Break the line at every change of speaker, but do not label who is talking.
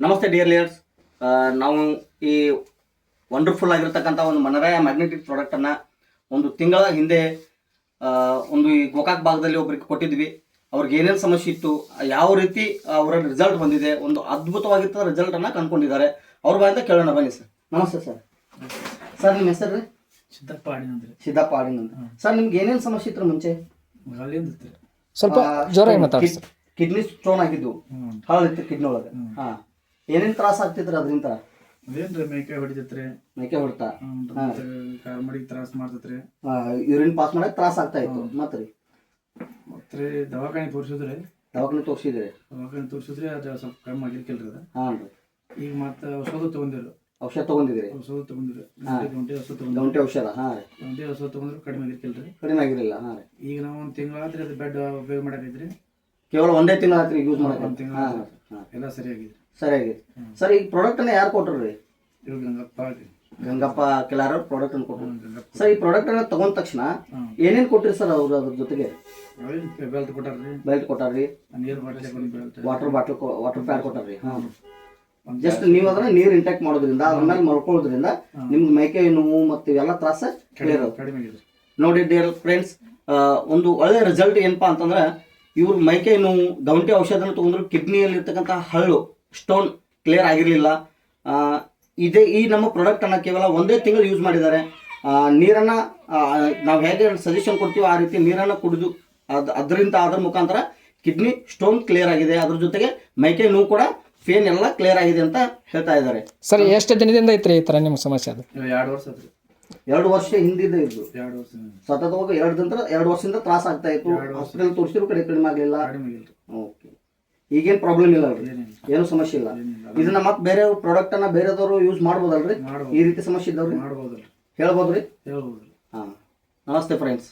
ನಮಸ್ತೆ dear liars ನಾವು ಈ ವಂಡರ್ಫುಲ್ ಆಗಿರ್ತಕ್ಕಂಥ ಒಂದು ಮನರಾಯ ಮ್ಯಾಗ್ನೆಟಿಕ್ ಪ್ರಾಡಕ್ಟನ್ನು ಒಂದು ತಿಂಗಳ ಹಿಂದೆ ಒಂದು ಈ ಗೋಕಾಕ್ ಭಾಗದಲ್ಲಿ ಒಬ್ಬರಿಗೆ ಕೊಟ್ಟಿದ್ವಿ. ಅವ್ರಿಗೆ ಏನೇನು ಸಮಸ್ಯೆ ಇತ್ತು ಯಾವ ರೀತಿ ಅವರ ರಿಸಲ್ಟ್ ಬಂದಿದೆ ಒಂದು ಅದ್ಭುತವಾಗಿರ್ತದ ರಿಸಲ್ಟನ್ನು ಕಂಡುಕೊಂಡಿದ್ದಾರೆ. ಅವ್ರ ಬಾಯಿಂದ ಕೇಳೋಣ ಬನ್ನಿ ಸರ್ ನಮಸ್ತೆ ಸರ್ ಸರ್ ನಿಮ್ಮ ಹೆಸರು? ರೀ
ಸಿದ್ದಪ್ಪ ಆಡಿನಂದ್ರೆ.
ಸಿದ್ದಪ್ಪ ಆಡಿನಂದ್ರೆ. ಅಂತ ಸರ್ ನಿಮ್ಗೆ ಏನೇನು ಸಮಸ್ಯೆ ಇತ್ತು ಮುಂಚೆ?
ಅಲ್ಲಿಂದ ಇತ್ತು
ಸ್ವಲ್ಪ ಜ್ವರ
ಕಿಡ್ನಿ ಸ್ಟೋನ್ ಆಗಿದ್ದು.
ಹಾಳಿತ್ತು
ಹಳದಿತ್ತು ಕಿಡ್ನಿ ಒಳಗೆ. ಹಾ. ಏನೇನು ತ್ರಾಸ ಆಗ್ತಿದ್ರ ಅದರಿಂದ
ಅದೇನ್ರಿ ಮೇಕೆ ಹೊಡಿತೈತ್ರಿ?
ಮೇಕೆ ಹೊಡ್ತಾ?
ಕಾರ್ಮಡಿಗೆ ತ್ರಾಸ ಮಾಡ್ತೈತ್ರಿ.
ಯೂರಿನ್ ಪಾಸ್ ಮಾಡಕ್ ತ್ರಾಸ ಆಗ್ತಾ ಇತ್ತು. ಮತ್ತೆ ರೀ
ಮತ್ತೆ ದವಾಖಾನೆ ತೋರಿಸಿದ್ರಿ.
ದವಾಖಾನೆ ತೋರಿಸಿದ್ರಿ
ದವಾಖಾನೆ ತೋರಿಸಿದ್ರಿ ಅದು ಸ್ವಲ್ಪ ಕಮ್ಮಿ ಆಗಿರ್ಕಿಲ್ರಿ ಅದು.
ಹಾಂ ರೀ.
ಈಗ ಮತ್ತೆ ಔಷಧ ತಗೊಂಡಿರು
ಔಷಧ ತಗೊಂಡಿದ್ರಿ
ಔಷಧ ತಗೊಂಡಿರಿ ಗಂಟೆ ಔಷಧ ತಗೊಂಡು
ಗಂಟೆ ಔಷಧ ಹಾಂ ರೀ.
ಗಂಟೆ ಔಷಧ ತಗೊಂಡ್ರು ಕಡಿಮೆ ಆಗಿರ್ಕಿಲ್ರಿ.
ಕಡಿಮೆ ಆಗಿರಲಿಲ್ಲ ಹಾಂ ರೀ.
ಈಗ ನಾವು ಒಂದು ತಿಂಗಳಾದ್ರಿ ಅದು ಬೆಡ್ ಉಪಯೋಗ ಮಾಡಕೈತ್ರಿ.
ಕೇವಲ ಒಂದೇ ತಿಂಗಳ ಆತ್ರಿ ಯೂಸ್
ಒಂದು
ಮಾಡಕ್ಕೆ
ತಿಂಗಳ
ಹಾಂ ಹಾಂ
ಎಲ್ಲ ಸರಿಯಾಗಿದ್ರಿ
ಸರಿಯಾಗಿ. ಸರ್ ಈ ಪ್ರಾಡಕ್ಟನ್ನ ಯಾರು ಕೊಟ್ಟರು
ರೀ? ಗಂಗಪ್ಪ
ಗಂಗಪ್ಪ ಕೆಲಾರ ಪ್ರಾಡಕ್ಟ್ ಅನ್ನು ಕೊಟ್ರು. ಸರ್ ಈ ಪ್ರಾಡಕ್ಟ್ ಅನ್ನ ತಗೊಂಡ ತಕ್ಷಣ. ಏನೇನು ಕೊಟ್ಟಿರಿ ಸರ್ ಅವ್ರು ಅದ್ರ ಜೊತೆಗೆ?
ಬೆಲ್ಟ್ ಕೊಟ್ಟಾರ್ರಿ
ಬೆಲ್ಟ್ ಕೊಟ್ಟಾರ್ರಿ
ನೀರು
ವಾಟರ್ ಬಾಟಲ್ ವಾಟರ್ ಪ್ಯಾಕ್ ಕೊಟ್ಟಾರ್ರಿ ಹಾಂ. ಜಸ್ಟ್ ನೀವು ಅದನ್ನ ನೀರು ಇಂಟ್ಯಾಕ್ಟ್ ಮಾಡೋದ್ರಿಂದ ಅದ್ರ ಮೇಲೆ ಮಲ್ಕೊಳ್ಳೋದ್ರಿಂದ ನಿಮ್ಗೆ ಮೈಕೈ ನೋವು ಮತ್ತು ಇವೆಲ್ಲ ತ್ರಾಸ ಕ್ಲಿಯರ್ ನೋಡಿ ಡಿಯರ್ ಫ್ರೆಂಡ್ಸ್ ಒಂದು ಒಳ್ಳೆ ರಿಸಲ್ಟ್ ಏನಪ್ಪಾ ಅಂತಂದ್ರೆ ಇವ್ರು ಮೈಕೈ ನೋವು ಗೌಂಟಿ ಔಷಧನ ತಗೊಂಡ್ರು ಕಿಡ್ನಿಯಲ್ಲಿ ಇರ್ತಕ್ಕಂಥ ಹಳ್ಳು ಸ್ಟೋನ್ ಕ್ಲಿಯರ್ ಆಗಿರಲಿಲ್ಲ. ಇದೇ ಈ ನಮ್ಮ ಪ್ರಾಡಕ್ಟನ್ನು ಕೇವಲ ಒಂದೇ ತಿಂಗಳು ಯೂಸ್ ಮಾಡಿದ್ದಾರೆ. ನೀರನ್ನು ನಾವು ಹೇಗೆ ಸಜೆಷನ್ ಕೊಡ್ತೀವೋ ಆ ರೀತಿ ನೀರನ್ನು ಕುಡಿದು ಅದು ಅದರಿಂದ ಅದರ ಮುಖಾಂತರ ಕಿಡ್ನಿ ಸ್ಟೋನ್ ಕ್ಲಿಯರ್ ಆಗಿದೆ. ಅದ್ರ ಜೊತೆಗೆ ಮೈಕೈ ನೋವು ಕೂಡ ಫೇನ್ ಎಲ್ಲ ಕ್ಲಿಯರ್ ಆಗಿದೆ ಅಂತ ಹೇಳ್ತಾ ಇದ್ದಾರೆ.
ಸರ್ ಎಷ್ಟು ದಿನದಿಂದ ಐತ್ರಿ ಈ ಥರ ನಿಮ್ಗೆ ಸಮಸ್ಯೆ ಅದು?
ಎರಡು ವರ್ಷ
ಎರಡು ವರ್ಷ ಹಿಂದಿದೆ ಇದು.
ಎರಡು ವರ್ಷ
ಸತತವಾಗಿ ಎರಡು ದಿನ ಎರಡು ವರ್ಷದಿಂದ ತ್ರಾಸ ಆಗ್ತಾ ಇತ್ತು. ಹಾಸ್ಪಿಟಲ್ ತೋರಿಸಿದ್ರು ಕಡೆ ಕಡಿಮೆ ಆಗಲಿಲ್ಲ. ಓಕೆ ಈಗೇನು ಪ್ರಾಬ್ಲಮ್ ಇಲ್ಲ ಏನು ಸಮಸ್ಯೆ ಇಲ್ಲ. ಇದನ್ನ ಮತ್ತೆ ಬೇರೆ ಪ್ರಾಡಕ್ಟ್ ಅನ್ನ ಬೇರೆದವರು ಯೂಸ್ ಮಾಡ್ಬೋದಲ್ರಿ?
ಮಾಡ್ಬೋದು.
ಈ ರೀತಿ ಸಮಸ್ಯೆ ಇದ್ದವ್ರಿ?
ಮಾಡ್ಬೋದಲ್ರಿ.
ಹೇಳ್ಬೋದ್ರಿ?
ಹೇಳ್ಬೋದ್ರಿ.
ಹಾ. ನಮಸ್ತೆ ಫ್ರೆಂಡ್ಸ್